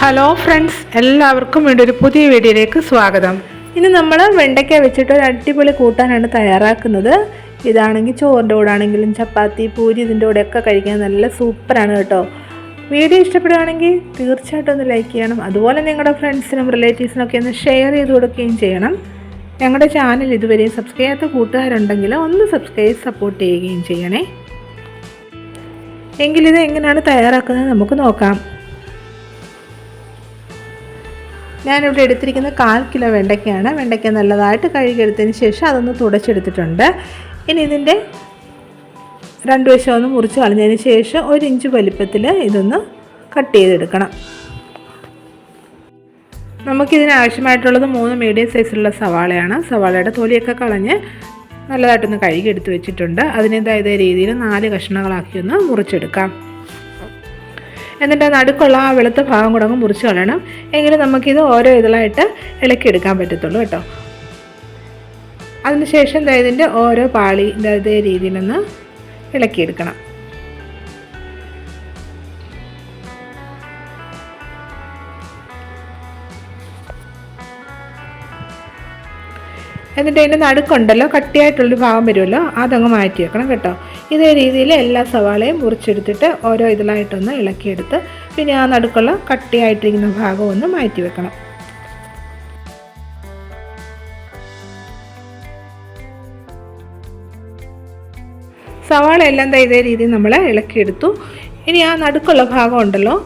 Hello friends എല്ലാവർക്കും വേണ്ടി ഒരു പുതിയ വീഡിയോയിലേക്ക് സ്വാഗതം. ഇനി നമ്മൾ വെണ്ടയ്ക്ക വെച്ചിട്ട് ഒരു അടിപൊളി കൂട്ടാനാണ് തയ്യാറാക്കുന്നത്. ഇതാണെങ്കിൽ ചോറിന്റെ കൂടെ ആണെങ്കിലും ചപ്പാത്തി പൂരി ഇതിന്റെ കൂടെയൊക്കെ കഴിക്കാൻ നല്ല സൂപ്പറാണ് കേട്ടോ. വീഡിയോ ഇഷ്ടപ്പെടുകയാണെങ്കിൽ തീർച്ചയായിട്ടും ഒന്ന് ലൈക്ക് ചെയ്യണം. അതുപോലെ നിങ്ങളുടെ ഫ്രണ്ട്സിനും റിലേറ്റീവ്സിനും ഒക്കെ ഒന്ന് ഷെയർ ചെയ്ത് കൊടുക്കുകയും ചെയ്യണം. ഞങ്ങളുടെ ചാനൽ ഇതുവരെയും സബ്സ്ക്രൈബ് ചെയ്യാത്ത കൂട്ടുകാരുണ്ടെങ്കിൽ ഒന്ന് സബ്സ്ക്രൈബ് സപ്പോർട്ട് ചെയ്യുകയും ചെയ്യണേ. എങ്കിലിത് എങ്ങനെയാണ് തയ്യാറാക്കുന്നത് നമുക്ക് നോക്കാം. ഞാനിവിടെ എടുത്തിരിക്കുന്ന കാൽ കിലോ വെണ്ടയ്ക്കയാണ്. വെണ്ടയ്ക്ക നല്ലതായിട്ട് കഴുകിയെടുത്തതിന് ശേഷം അതൊന്ന് തുടച്ചെടുത്തിട്ടുണ്ട്. ഇനി ഇതിന്റെ രണ്ട് വശം ഒന്ന് മുറിച്ച് കളഞ്ഞതിന് ശേഷം ഒരു ഇഞ്ച് വലിപ്പത്തിൽ ഇതൊന്ന് കട്ട് ചെയ്തെടുക്കണം. നമുക്കിതിന് ആവശ്യമായിട്ടുള്ളത് മൂന്ന് മീഡിയം സൈസിലുള്ള സവാളയാണ്. സവാളയുടെ തൊലിയൊക്കെ കളഞ്ഞ് നല്ലതായിട്ടൊന്ന് കഴുകി എടുത്ത് വെച്ചിട്ടുണ്ട്. അതിനേതായ രീതിയിൽ നാല് കഷ്ണങ്ങളാക്കി ഒന്ന് മുറിച്ചെടുക്കാം. എന്നിട്ട് നടുക്കുള്ള ആ വെളുത്ത ഭാഗം കൂടെ അങ്ങ് മുറിച്ച് കളയണം. എങ്കിലും നമുക്കിത് ഓരോ ഇതിലായിട്ട് ഇളക്കിയെടുക്കാൻ പറ്റത്തുള്ളൂ കേട്ടോ. അതിനുശേഷം ഇതിന്റെ ഓരോ പാളി ഇതേ രീതിയിലൊന്ന് ഇളക്കിയെടുക്കണം. എന്നിട്ട് അതിന്റെ നടുക്കുണ്ടല്ലോ കട്ടിയായിട്ടുള്ളൊരു ഭാഗം വരുമല്ലോ അതങ്ങ് മാറ്റി വെക്കണം കേട്ടോ. ഇതേ രീതിയിൽ എല്ലാ സവാളയും മുറിച്ചെടുത്തിട്ട് ഓരോ ഇതിലായിട്ടൊന്ന് ഇളക്കിയെടുത്ത് പിന്നെ ആ നടുക്കുള്ള കട്ടിയായിട്ടിരിക്കുന്ന ഭാഗം ഒന്ന് മാറ്റി വെക്കണം. സവാള എല്ലാം ഇതേ രീതിയിൽ നമ്മൾ ഇളക്കിയെടുത്തു. ഇനി ആ നടുക്കുള്ള ഭാഗം ഉണ്ടല്ലോ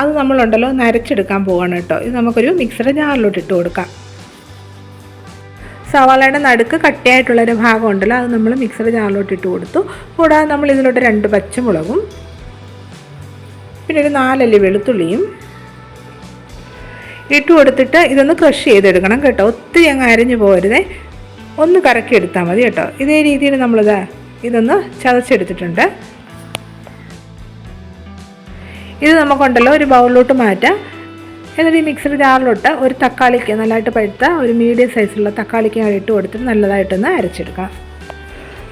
അത് നമ്മളുണ്ടല്ലോ നരച്ചെടുക്കാൻ പോവാണ് കേട്ടോ. ഇത് നമുക്കൊരു മിക്സറുടെ ജാറിലോട്ട് ഇട്ട് കൊടുക്കാം. സവാളയുടെ നടുക്ക് കട്ടിയായിട്ടുള്ളൊരു ഭാഗം ഉണ്ടല്ലോ അത് നമ്മൾ മിക്സർ ജാറിലോട്ട് ഇട്ട് കൊടുത്തു. കൂടാതെ നമ്മൾ ഇതിലോട്ട് രണ്ട് പച്ചമുളകും പിന്നെ ഒരു നാലല്ലി വെളുത്തുള്ളിയും ഇട്ട് കൊടുത്തിട്ട് ഇതൊന്ന് ക്രഷ് ചെയ്തെടുക്കണം കേട്ടോ. ഒത്തിരി അങ്ങ് അരഞ്ഞു പോകരുതേ ഒന്ന് കറക്കി എടുത്താൽ മതി കേട്ടോ. ഇതേ രീതിയിൽ നമ്മളിത് ഇതൊന്ന് ചതച്ചെടുത്തിട്ടുണ്ട്. ഇത് നമുക്കുണ്ടല്ലോ ഒരു ബൗളിലോട്ട് മാറ്റാം. എന്നിട്ട് ഈ മിക്സർ ജാറിലോട്ട് ഒരു തക്കാളിക്ക് നല്ലതായിട്ട് പഴുത്ത ഒരു മീഡിയം സൈസുള്ള തക്കാളിക്ക് ഇട്ട് കൊടുത്തിട്ട് നല്ലതായിട്ടൊന്ന് അരച്ചെടുക്കാം.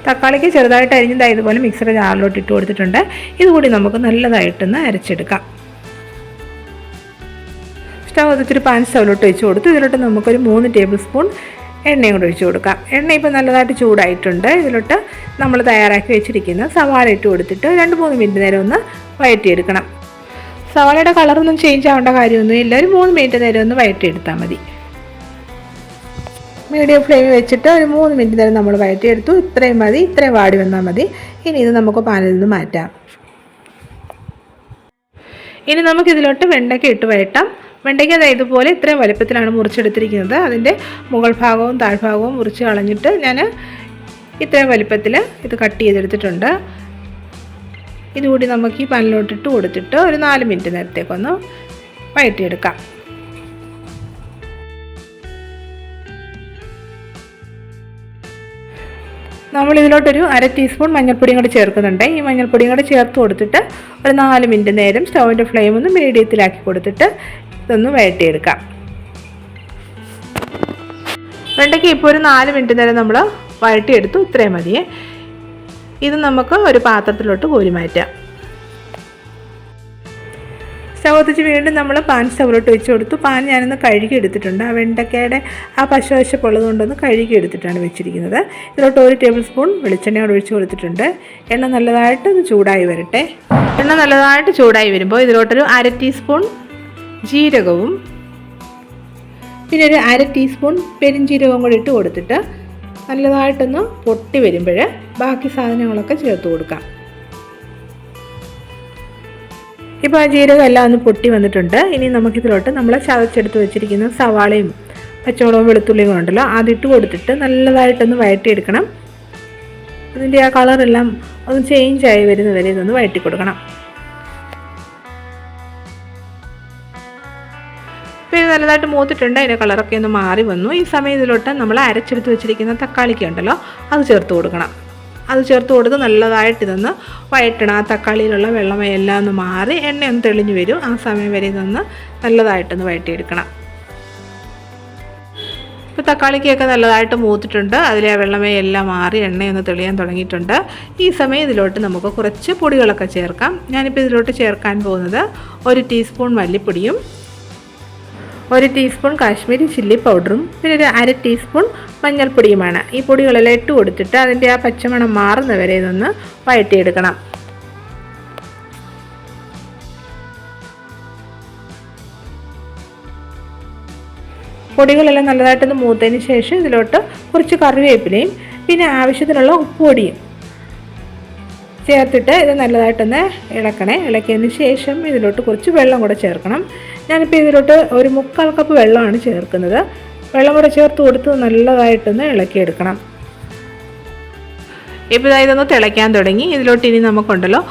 തക്കാളിക്ക് ചെറുതായിട്ട് അരിഞ്ഞതായി ഇതുപോലെ മിക്സർ ജാറിലോട്ട് ഇട്ട് കൊടുത്തിട്ടുണ്ട്. ഇതുകൂടി നമുക്ക് നല്ലതായിട്ടൊന്ന് അരച്ചെടുക്കാം. സ്റ്റവ് ഒത്തിരി പാൻ സ്റ്റവിലോട്ട് ഒഴിച്ച് കൊടുത്ത്. ഇതിലോട്ട് നമുക്കൊരു മൂന്ന് ടേബിൾ സ്പൂൺ എണ്ണയും കൂടെ ഒഴിച്ചു കൊടുക്കാം. എണ്ണ ഇപ്പോൾ നല്ലതായിട്ട് ചൂടായിട്ടുണ്ട്. ഇതിലോട്ട് നമ്മൾ തയ്യാറാക്കി വെച്ചിരിക്കുന്ന സവാള ഇട്ട് കൊടുത്തിട്ട് രണ്ട് മൂന്ന് മിനിറ്റ് നേരം ഒന്ന് വഴറ്റിയെടുക്കണം. സവാളയുടെ കളറൊന്നും ചേഞ്ച് ആവേണ്ട കാര്യമൊന്നും ഇല്ല. ഒരു മൂന്ന് മിനിറ്റ് നേരം ഒന്ന് വഴറ്റിയെടുത്താൽ മതി. മീഡിയം ഫ്ലെയിമിൽ വെച്ചിട്ട് ഒരു മൂന്ന് മിനിറ്റ് നേരം നമ്മൾ വഴറ്റിയെടുത്തു ഇത്രയും മതി. ഇത്രയും വാടി വന്നാൽ മതി. ഇനി ഇത് നമുക്ക് പാനിൽ നിന്ന് മാറ്റാം. ഇനി നമുക്കിതിലോട്ട് വെണ്ടയ്ക്ക ഇട്ട് വയറ്റാം. വെണ്ടയ്ക്ക അതായത് ഇതുപോലെ ഇത്രയും വലുപ്പത്തിലാണ് മുറിച്ചെടുത്തിരിക്കുന്നത്. അതിന്റെ മുകൾ ഭാഗവും താഴ്ഭാഗവും മുറിച്ച് കളഞ്ഞിട്ട് ഞാൻ ഇത്രയും വലുപ്പത്തിൽ ഇത് കട്ട് ചെയ്തെടുത്തിട്ടുണ്ട്. ഇതുകൂടി നമുക്ക് ഈ പാനിലോട്ടിട്ട് കൊടുത്തിട്ട് ഒരു നാല് മിനിറ്റ് നേരത്തേക്കൊന്ന് വഴറ്റിയെടുക്കാം. നമ്മൾ ഇതിലോട്ടൊരു അര ടീസ്പൂൺ മഞ്ഞൾപ്പൊടിയും കൂടി ചേർക്കുന്നുണ്ട്. ഈ മഞ്ഞൾപ്പൊടിയും കൂടി ചേർത്ത് കൊടുത്തിട്ട് ഒരു നാല് മിനിറ്റ് നേരം സ്റ്റൗവിന്റെ ഫ്ലെയിം ഒന്ന് മീഡിയത്തിലാക്കി കൊടുത്തിട്ട് ഇതൊന്ന് വഴറ്റിയെടുക്കാം. വെണ്ടയ്ക്ക് ഇപ്പോൾ ഒരു നാല് മിനിറ്റ് നേരം നമ്മൾ വഴറ്റിയെടുത്തു. ഇത്രയും മതിയേ. ഇത് നമുക്ക് ഒരു പാത്രത്തിലോട്ട് കോരി മാറ്റാം. സ്റ്റവ് കത്തിച്ച് വീണ്ടും നമ്മൾ പാൻ സ്റ്റവിലോട്ട് വെച്ച് കൊടുത്തു. പാൻ ഞാനൊന്ന് കഴുകി എടുത്തിട്ടുണ്ട്. ആ വെണ്ടക്കയുടെ ആ പശുവശപ്പുള്ളത് കൊണ്ടൊന്ന് കഴുകി എടുത്തിട്ടാണ് വെച്ചിരിക്കുന്നത്. ഇതിലോട്ട് ഒരു ടേബിൾ സ്പൂൺ വെളിച്ചെണ്ണ കൂടെ ഒഴിച്ച് കൊടുത്തിട്ടുണ്ട്. എണ്ണ നല്ലതായിട്ട് ഒന്ന് ചൂടായി വരട്ടെ. എണ്ണ നല്ലതായിട്ട് ചൂടായി വരുമ്പോൾ ഇതിലോട്ടൊരു അര ടീസ്പൂൺ ജീരകവും പിന്നെ ഒരു അര ടീസ്പൂൺ പെരിഞ്ജീരകവും കൂടി ഇട്ട് കൊടുത്തിട്ട് നല്ലതായിട്ടൊന്ന് പൊട്ടി വരുമ്പോൾ ബാക്കി സാധനങ്ങളൊക്കെ ചേർത്ത് കൊടുക്കാം. ഇപ്പോൾ ആ ജീരകം എല്ലാം ഒന്ന് പൊട്ടി വന്നിട്ടുണ്ട്. ഇനി നമുക്കിതിലോട്ട് നമ്മൾ ചതച്ചെടുത്ത് വെച്ചിരിക്കുന്ന സവാളയും പച്ചമുളകും വെളുത്തുള്ളിയും ഉണ്ടല്ലോ അതിട്ട് കൊടുത്തിട്ട് നല്ലതായിട്ടൊന്ന് വഴറ്റിയെടുക്കണം ഇതിന്റെ ആ കളറെല്ലാം ഒന്ന് ചേഞ്ച് ആയി വരുന്നവരെ ഇതൊന്ന് വഴറ്റി കൊടുക്കണം ഇത് നല്ലതായിട്ട് മൂത്തിട്ടുണ്ട്. അതിന്റെ കളറൊക്കെ ഒന്ന് മാറി വന്നു. ഈ സമയം ഇതിലോട്ട് നമ്മൾ അരച്ചെടുത്ത് വെച്ചിരിക്കുന്ന തക്കാളിക്ക് ഉണ്ടല്ലോ അത് ചേർത്ത് കൊടുക്കണം. അത് ചേർത്ത് കൊടുത്ത് നല്ലതായിട്ട് ഇതൊന്ന് വഴറ്റണം. ആ തക്കാളിയിലുള്ള വെള്ളം എല്ലാം ഒന്ന് മാറി എണ്ണ ഒന്ന് തെളിഞ്ഞു വരും. ആ സമയം വരെ ഇതൊന്ന് നല്ലതായിട്ടൊന്ന് വഴറ്റിയെടുക്കണം. ഇപ്പോൾ തക്കാളിക്കൊക്കെ നല്ലതായിട്ട് മൂത്തിട്ടുണ്ട്. അതിലെ വെള്ളമേ എല്ലാം മാറി എണ്ണയൊന്ന് തെളിയാൻ തുടങ്ങിയിട്ടുണ്ട്. ഈ സമയം ഇതിലോട്ട് നമുക്ക് കുറച്ച് പൊടികളൊക്കെ ചേർക്കാം. ഞാനിപ്പോൾ ഇതിലോട്ട് ചേർക്കാൻ പോകുന്നത് ഒരു ടീസ്പൂൺ മല്ലിപ്പൊടിയും ഒരു ടീസ്പൂൺ കാശ്മീരി ചില്ലി പൗഡറും പിന്നെ ഒരു അര ടീസ്പൂൺ മഞ്ഞൾപ്പൊടിയുമാണ്. ഈ പൊടികളെല്ലാം ഇട്ട് കൊടുത്തിട്ട് അതിന്റെ ആ പച്ചമണം മാറുന്നവരെ ഇതൊന്ന് വഴറ്റിയെടുക്കണം. പൊടികളെല്ലാം നല്ലതായിട്ടൊന്ന് മൂത്തതിന് ശേഷം ഇതിലോട്ട് കുറച്ച് കറിവേപ്പിലയും പിന്നെ ആവശ്യത്തിനുള്ള ഉപ്പുപൊടിയും ചേർത്തിട്ട് ഇത് നല്ലതായിട്ടൊന്ന് ഇളക്കണേ. ഇളക്കിയതിന് ശേഷം ഇതിലോട്ട് കുറച്ച് വെള്ളം കൂടെ ചേർക്കണം. ഞാനിപ്പോൾ ഇതിലോട്ട് ഒരു മുക്കാൽ കപ്പ് വെള്ളമാണ് ചേർക്കുന്നത്. വെള്ളം കൂടെ ചേർത്ത് കൊടുത്ത് നല്ലതായിട്ടൊന്ന് ഇളക്കിയെടുക്കണം. ഇപ്പോൾ ഇതാ ഇതൊന്ന് തിളയ്ക്കാൻ തുടങ്ങി. ഇതിലോട്ട് ഇനി നമുക്കുണ്ടല്ലോ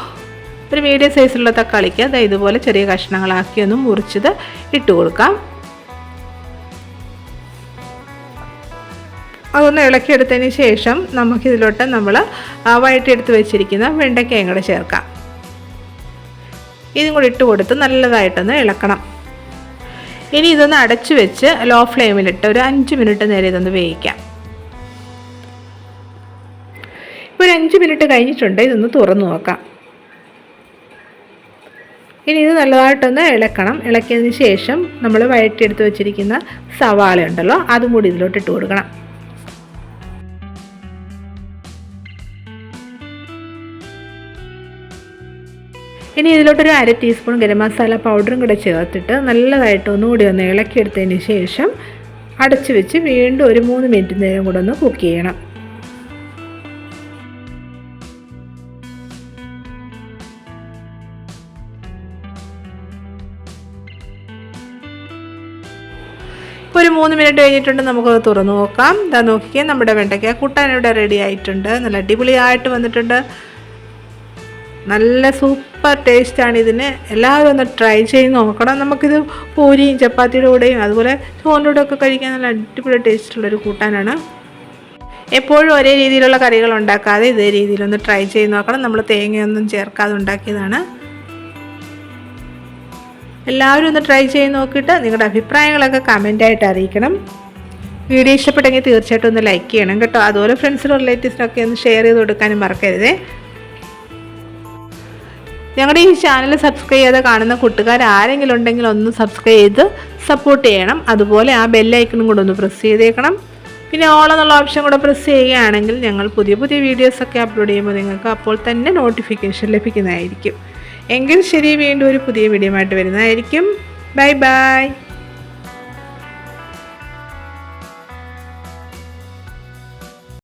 ഒരു മീഡിയം സൈസിലുള്ള തക്കാളിക്ക് അതായത് ഇതുപോലെ ചെറിയ കഷ്ണങ്ങളാക്കി ഒന്ന് മുറിച്ചത് ഇട്ട് കൊടുക്കാം. അതൊന്ന് ഇളക്കിയെടുത്തതിന് ശേഷം നമുക്കിതിലോട്ട് നമ്മൾ വഴറ്റിയെടുത്ത് വെച്ചിരിക്കുന്ന വെണ്ടയ്ക്കയും കൂടെ ചേർക്കാം. ഇതും കൂടി ഇട്ട് കൊടുത്ത് നല്ലതായിട്ടൊന്ന് ഇളക്കണം. ഇനി ഇതൊന്ന് അടച്ചു വെച്ച് ലോ ഫ്ലെയിമിലിട്ട് ഒരു അഞ്ച് മിനിറ്റ് നേരെ ഇതൊന്ന് വേവിക്കാം. ഒരു അഞ്ച് മിനിറ്റ് കഴിഞ്ഞിട്ടുണ്ട് ഇതൊന്ന് തുറന്നു നോക്കാം. ഇനി ഇത് നല്ലതായിട്ടൊന്ന് ഇളക്കണം. ഇളക്കിയതിന് ശേഷം നമ്മൾ വഴറ്റിയെടുത്ത് വെച്ചിരിക്കുന്ന സവാള ഉണ്ടല്ലോ അതും കൂടി ഇതിലോട്ട് ഇട്ട് കൊടുക്കണം. ഇനി ഇതിലോട്ടൊരു അര ടീസ്പൂൺ ഗരം മസാല പൗഡറും കൂടെ ചേർത്തിട്ട് നല്ലതായിട്ട് ഒന്നുകൂടി ഒന്ന് ഇളക്കിയെടുത്തതിന് ശേഷം അടച്ചു വെച്ച് വീണ്ടും ഒരു മൂന്ന് മിനിറ്റ് നേരം കൂടെ ഒന്ന് കുക്ക് ചെയ്യണം. ഇപ്പോൾ ഒരു മൂന്ന് മിനിറ്റ് കഴിഞ്ഞിട്ടുണ്ട് നമുക്ക് തുറന്നു നോക്കാം. ഇതാ നോക്കിയാൽ നമ്മുടെ വെണ്ടയ്ക്ക കൂട്ടാൻ ഇവിടെ റെഡി ആയിട്ടുണ്ട്. നല്ല അടിപൊളിയായിട്ട് വന്നിട്ടുണ്ട്. നല്ല സൂപ്പർ ടേസ്റ്റാണ് ഇതിന്. എല്ലാവരും ഒന്ന് ട്രൈ ചെയ്ത് നോക്കണം. നമുക്കിത് പൂരിയും ചപ്പാത്തിയുടെ കൂടെയും അതുപോലെ ചോറിന്റെ ഒക്കെ കഴിക്കാൻ നല്ല അടിപൊളി ടേസ്റ്റുള്ളൊരു കൂട്ടാനാണ്. എപ്പോഴും ഒരേ രീതിയിലുള്ള കറികൾ ഉണ്ടാക്കാതെ ഇതേ രീതിയിലൊന്ന് ട്രൈ ചെയ്ത് നോക്കണം. നമ്മൾ തേങ്ങയൊന്നും ചേർക്കാതെ ഉണ്ടാക്കിയതാണ്. എല്ലാവരും ഒന്ന് ട്രൈ ചെയ്ത് നോക്കിയിട്ട് നിങ്ങളുടെ അഭിപ്രായങ്ങളൊക്കെ കമന്റായിട്ട് അറിയിക്കണം. വീഡിയോ ഇഷ്ടപ്പെട്ടെങ്കിൽ തീർച്ചയായിട്ടും ഒന്ന് ലൈക്ക് ചെയ്യണം കേട്ടോ. അതുപോലെ ഫ്രണ്ട്സിനും റിലേറ്റീവ്സിനൊക്കെ ഒന്ന് ഷെയർ ചെയ്ത് കൊടുക്കാനും മറക്കരുതേ. ഞങ്ങളുടെ ഈ ചാനൽ സബ്സ്ക്രൈബ് ചെയ്ത് കാണുന്ന കൂട്ടുകാർ ആരെങ്കിലും ഉണ്ടെങ്കിൽ ഒന്ന് സബ്സ്ക്രൈബ് ചെയ്ത് സപ്പോർട്ട് ചെയ്യണം. അതുപോലെ ആ ബെല്ലൈക്കണും കൂടെ ഒന്ന് പ്രസ് ചെയ്തേക്കണം. പിന്നെ ഓൾ എന്നുള്ള ഓപ്ഷൻ കൂടെ പ്രസ് ചെയ്യുകയാണെങ്കിൽ ഞങ്ങൾ പുതിയ പുതിയ വീഡിയോസൊക്കെ അപ്ലോഡ് ചെയ്യുമ്പോൾ നിങ്ങൾക്ക് അപ്പോൾ തന്നെ നോട്ടിഫിക്കേഷൻ ലഭിക്കുന്നതായിരിക്കും. എങ്കിൽ ശരി വീണ്ടും ഒരു പുതിയ വീഡിയോ ആയിട്ട് വരുന്നതായിരിക്കും. Bye bye